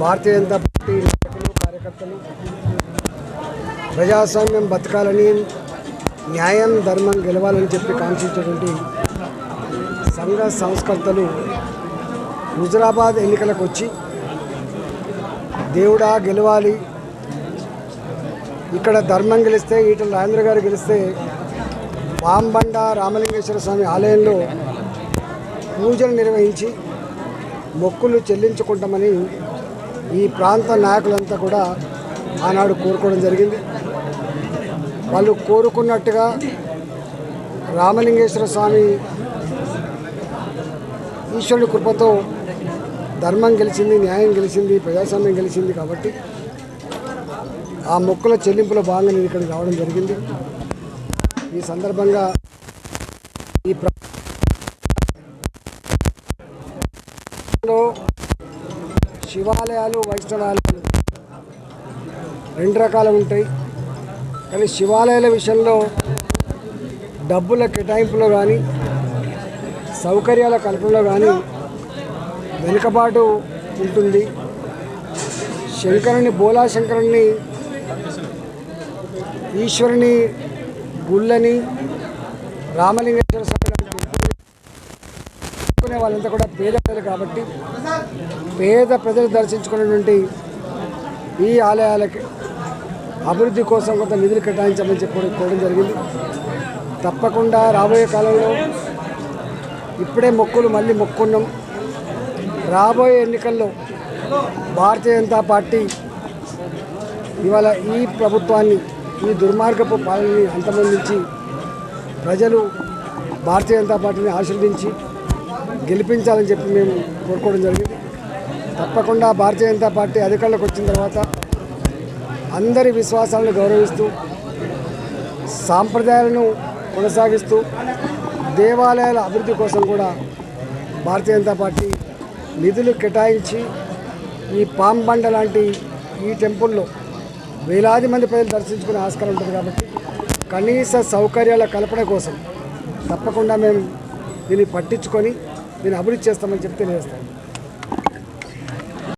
Bharatiya Janata party నాయకులు కార్యకర్తలు ప్రజాస్వామ్యం బతకాలని న్యాయం ధర్మం గెలవాలని చెప్పి కాంక్షించేటువంటి సంఘ సంస్కర్తలు హుజరాబాద్ ఎన్నికలకు వచ్చి దేవుడా గెలవాలి. ఇక్కడ ధర్మం గెలిస్తే ఈటల రాజేంద్ర గారు గెలిస్తే పాంబండ రామలింగేశ్వర స్వామి ఆలయంలో పూజలు నిర్వహించి మొక్కులు చెల్లించుకుంటామని ఈ ప్రాంత నాయకులంతా కూడా ఆనాడు కోరుకోవడం జరిగింది. వాళ్ళు కోరుకున్నట్టుగా రామలింగేశ్వర స్వామి ఈశ్వరుడి కృపతో ధర్మం గెలిచింది న్యాయం గెలిచింది ప్రజాస్వామ్యం గెలిచింది కాబట్టి ఆ మొక్కుల చెల్లింపుల భాగంగా నేను ఇక్కడికి రావడం జరిగింది. ఈ సందర్భంగా ఈ ప్ర- శివాలయాలు వైష్ణవాలయాలు రెండు రకాలు ఉంటాయి. కానీ శివాలయాల విషయంలో డబ్బుల కేటాయింపులో కానీ సౌకర్యాల కల్పనలో కానీ వెనుకబాటు ఉంటుంది. శంకరుని బోలా శంకరుని ఈశ్వరుని గుళ్ళని రామలింగేశ్వర స్వామి లాంటి వాళ్ళంతా కూడా పేద ప్రజలు కాబట్టి పేద ప్రజలు దర్శించుకున్నటువంటి ఈ ఆలయాలకి అభివృద్ధి కోసం కొంత నిధులు కేటాయించమని చెప్పి కోరడం జరిగింది. తప్పకుండా రాబోయే కాలంలో ఇప్పుడే మొక్కులు మళ్ళీ మొక్కున్నాం. రాబోయే ఎన్నికల్లో భారతీయ జనతా పార్టీ ఇవాళ ఈ ప్రభుత్వాన్ని ఈ దుర్మార్గపు పాలనని అంతమందించి ప్రజలు భారతీయ జనతా పార్టీని ఆశీర్వదించి గెలిపించాలని చెప్పి మేము కోరుకోవడం జరిగింది. తప్పకుండా భారతీయ జనతా పార్టీ అధికారంలోకి వచ్చిన తర్వాత అందరి విశ్వాసాలను గౌరవిస్తూ సాంప్రదాయాలను కొనసాగిస్తూ దేవాలయాల అభివృద్ధి కోసం కూడా భారతీయ జనతా పార్టీ నిధులు కేటాయించి ఈ పాంబండ లాంటి ఈ టెంపుల్లో వేలాది మంది ప్రజలు దర్శించుకునే ఆస్కారం ఉంటుంది కాబట్టి కనీస సౌకర్యాల కల్పన కోసం తప్పకుండా మేము దీన్ని పట్టించుకొని నేను అభివృద్ధి చేస్తామని చెప్పి తెలియజేస్తాం